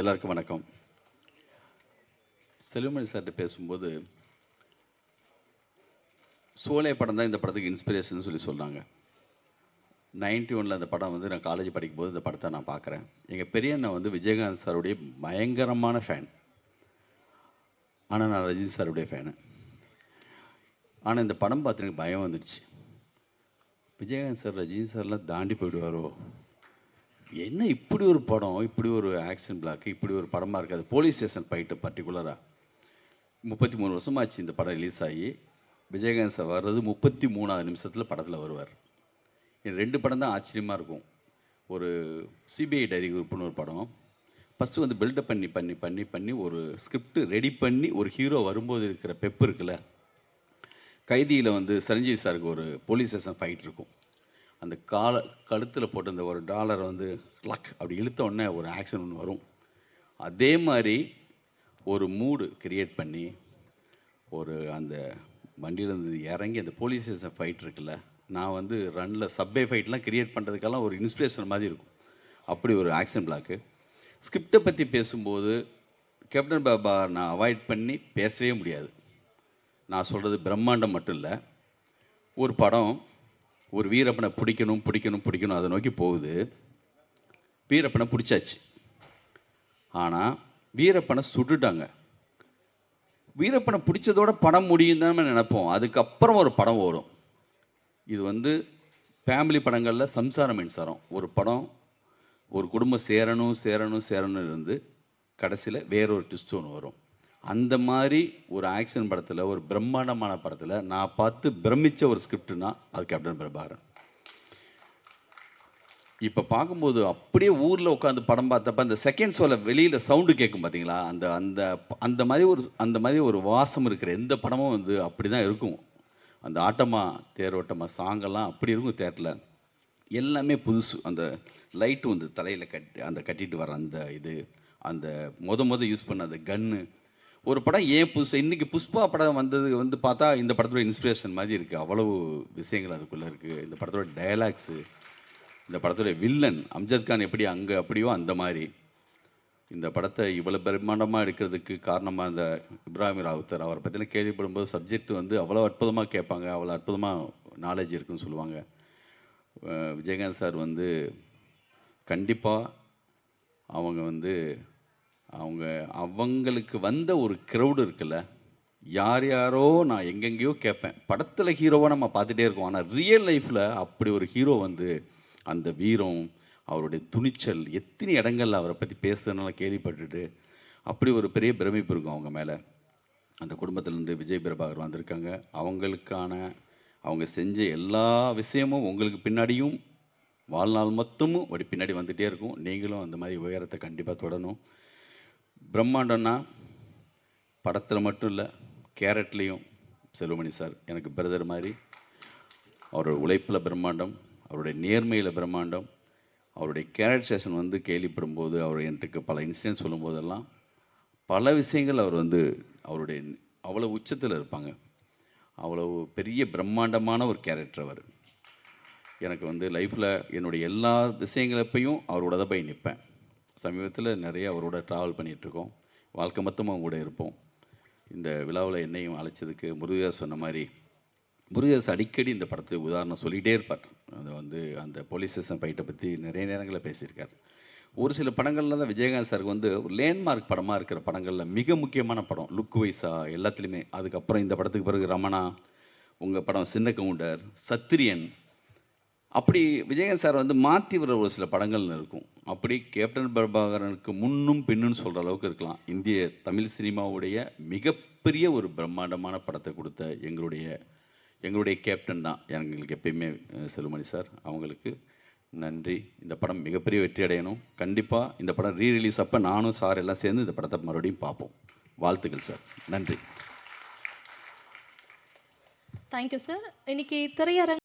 எல்லாருக்கும் வணக்கம். செல்வமணி சார்கிட்ட பேசும்போது சோலே படம் தான் இந்த படத்துக்கு இன்ஸ்பிரேஷன் சொல்லி சொன்னாங்க நைன்டி ஒனில் அந்த படம் வந்து நான் காலேஜ் படிக்கும்போது இந்த படத்தை நான் பார்க்குறேன். எங்கள் பெரியண்ணன் வந்து விஜயகாந்த் சாருடைய பயங்கரமான ஃபேன் ஆனால் நான் ரஜினி சாருடைய ஃபேனு ஆனால் இந்த படம் பார்த்து எனக்கு பயம் வந்துடுச்சு விஜயகாந்த் சார் ரஜினி சார்லாம் தாண்டி போயிடுவாரோ? என்ன இப்படி ஒரு படம் இப்படி ஒரு ஆக்ஷன் பிளாக் இப்படி ஒரு படமாக இருக்காது போலீஸ் ஸ்டேஷன் ஃபைட்டு பர்டிகுலராக முப்பத்தி மூணு வருஷமாச்சு இந்த படம் ரிலீஸ் ஆகி. விஜயகாந்த் சார் வர்றது முப்பத்தி மூணாவது நிமிஷத்தில் படத்தில் வருவார். இது ரெண்டு படம் தான் ஆச்சரியமாக இருக்கும். ஒரு சிபிஐ டைரி குரூப்னு ஒரு படம். ஃபஸ்ட்டு வந்து பில்டப் பண்ணி பண்ணி பண்ணி பண்ணி ஒரு ஸ்கிரிப்ட் ரெடி பண்ணி ஒரு ஹீரோ வரும்போது இருக்கிற பெப்பு இருக்குல்ல? கைதியில் வந்து சரஞ்சீவி சாருக்கு ஒரு போலீஸ் ஸ்டேஷன் ஃபைட் இருக்கும். அந்த கால கழுத்தில் போட்டு அந்த ஒரு டாலரை வந்து லக் அப்படி இழுத்த உடனே ஒரு ஆக்ஷன் ஒன்று வரும். அதே மாதிரி ஒரு மூடு கிரியேட் பண்ணி ஒரு அந்த வண்டியிலேருந்து இறங்கி அந்த போலீஸ் ஸ்டேஷன் ஃபைட் இருக்குல்ல நான் வந்து ரன்னில் சப்வே ஃபைட்லாம் கிரியேட் பண்ணுறதுக்கெல்லாம் ஒரு இன்ஸ்பிரேஷன் மாதிரி இருக்கும். அப்படி ஒரு ஆக்ஷன் பிளாக்கு ஸ்கிரிப்டை பற்றி பேசும்போது கேப்டன் பாபா நான் அவாய்ட் பண்ணி பேசவே முடியாது. நான் சொல்கிறது பிரம்மாண்டம் மட்டும் இல்லை ஒரு படம் ஒரு வீரப்பனை பிடிக்கணும் பிடிக்கணும் பிடிக்கணும் அதை நோக்கி போகுது. வீரப்பனை பிடிச்சாச்சு. ஆனால் வீரப்பனை சுட்டுட்டாங்க. வீரப்பனை பிடிச்சதோட படம் முடியும் தான் நினைப்போம். அதுக்கப்புறம் ஒரு படம் வரும் இது வந்து ஃபேமிலி படங்களில் சம்சாரம் மின்சாரம். ஒரு படம் ஒரு குடும்பம் சேரணும் சேரணும் சேரணும் இருந்து கடைசியில் வேறொரு ட்விஸ்ட் ஒன்று வரும். அந்த மாதிரி ஒரு ஆக்ஷன் படத்தில் ஒரு பிரம்மாண்டமான படத்தில் நான் பார்த்து பிரமிச்ச ஒரு ஸ்கிரிப்ட்னா அது கேப்டன் பிரபாகரன். இப்போ பார்க்கும்போது அப்படியே ஊரில் உட்காந்து படம் பார்த்தப்ப அந்த செகண்ட் ஷோவில் வெளியில் சவுண்டு கேட்கும் பார்த்தீங்களா அந்த அந்த அந்த மாதிரி ஒரு அந்த மாதிரி ஒரு வாசம் இருக்கிற எந்த படமும் வந்து அப்படி தான் இருக்கும். அந்த ஆட்டமா தேரோட்டமா சாங்கெல்லாம் அப்படி இருக்கும் தேட்டரில் எல்லாமே புதுசு. அந்த லைட்டு வந்து தலையில் கட்டி அந்த கட்டிட்டு வர அந்த இது அந்த முத மொதல் யூஸ் பண்ண அந்த கன்னு ஒரு படம் ஏன் புதுசு இன்னைக்கு புஷ்பா படம் வந்தது வந்து பார்த்தா இந்த படத்தோட இன்ஸ்பிரேஷன் மாதிரி இருக்குது அவ்வளவு விஷயங்கள் அதுக்குள்ளே இருக்குது இந்த படத்தோட டயலாக்ஸு இந்த படத்தோட வில்லன் அம்ஜத் கான் எப்படி அங்கே அப்படியோ அந்த மாதிரி. இந்த படத்தை இவ்வளோ பிரம்மாண்டமாக எடுக்கிறதுக்கு காரணமாக இந்த இப்ராஹிம் ராவுத்தர் அவரை பற்றின கேள்விப்படும்போது சப்ஜெக்ட் வந்து அவ்வளோ அற்புதமாக கேட்பாங்க. அவ்வளோ அற்புதமாக நாலேஜ் இருக்குன்னு சொல்லுவாங்க. விஜயகாந்த் சார் வந்து கண்டிப்பாக அவங்க வந்து அவங்க அவங்களுக்கு வந்த ஒரு க்ரௌடு இருக்குல்ல யார் யாரோ நான் எங்கெங்கேயோ கேட்பேன். படத்தில் ஹீரோவாக நம்ம பார்த்துட்டே இருக்கோம். ஆனால் ரியல் லைஃப்பில் அப்படி ஒரு ஹீரோ வந்து அந்த வீரம் அவருடைய துணிச்சல் எத்தனை இடங்கள்ல அவரை பற்றி பேசுறதுனால கேள்விப்பட்டுட்டு அப்படி ஒரு பெரிய பிரமிப்பு இருக்கும் அவங்க மேலே. அந்த குடும்பத்திலேருந்து விஜய் பிரபாகர் வந்திருக்காங்க. அவங்களுக்கான அவங்க செஞ்ச எல்லா விஷயமும் உங்களுக்கு பின்னாடியும் வாழ்நாள் மொத்தமும் ஒரு பின்னாடி வந்துகிட்டே இருக்கும். நீங்களும் அந்த மாதிரி உயரத்தை கண்டிப்பாக தொடணும். பிரம்மாண்டம்னா படத்தில் மட்டும் இல்லை கேரட்லேயும் செல்வமணி சார் எனக்கு பிரதர் மாதிரி. அவரோட உழைப்பில் பிரம்மாண்டம் அவருடைய நேர்மையில் பிரம்மாண்டம் அவருடைய கேரக்டரைசேஷன் வந்து கேள்விப்படும்போது அவர் எனக்கு பல இன்சிடென்ட் சொல்லும்போதெல்லாம் பல விஷயங்கள் அவர் வந்து அவருடைய அவ்வளோ உச்சத்தில் இருப்பாங்க. அவ்வளவு பெரிய பிரம்மாண்டமான ஒரு கேரக்டர் அவர். எனக்கு வந்து லைஃப்பில் என்னுடைய எல்லா விஷயங்களப்பையும் அவரோட தான் போய் நிற்பேன் சமீபத்தில் நிறைய அவரோட ட்ராவல் பண்ணிகிட்ருக்கோம் வாழ்க்கை மொத்தமும் அவங்க கூட இருப்போம். இந்த விழாவில் என்னையும் அழைச்சதுக்கு முருகதாஸ் சொன்ன மாதிரி முருகதாஸ் அடிக்கடி இந்த படத்தை உதாரணம் சொல்லிகிட்டே இருப்பார். அது வந்து அந்த போலீஸ் ஸ்டேஷன் ஃபைட்டை பற்றி நிறைய நேரங்களில் பேசியிருக்கார். ஒரு சில படங்களில் தான் விஜயகாந்த் சாருக்கு வந்து ஒரு லேண்ட்மார்க் படமாக இருக்கிற படங்களில் மிக முக்கியமான படம் லுக் வைஸா எல்லாத்துலேயுமே. அதுக்கப்புறம் இந்த படத்துக்கு பிறகு ரமணா உங்கள் படம் சின்ன கவுண்டர் சத்திரியன் அப்படி விஜயகாந்த் சார் வந்து மாற்றி வர ஒரு சில படங்கள் இருக்கும். அப்படி கேப்டன் பிரபாகரனுக்கு முன்னும் பின்னும் சொல்கிற அளவுக்கு இருக்கலாம். இந்திய தமிழ் சினிமாவுடைய மிகப்பெரிய ஒரு பிரம்மாண்டமான படத்தை கொடுத்த எங்களுடைய எங்களுடைய கேப்டன் தான். எங்களுக்கு எப்பயுமே செல்லுமணி சார் அவங்களுக்கு நன்றி. இந்த படம் மிகப்பெரிய வெற்றி அடையணும். கண்டிப்பாக இந்த படம் ரீ ரிலீஸ் அப்போ நானும் சார் எல்லாம் சேர்ந்து இந்த படத்தை மறுபடியும் பார்ப்போம். வாழ்த்துக்கள் சார். நன்றி. தேங்க்யூ சார் இன்னைக்கு திரையரங்க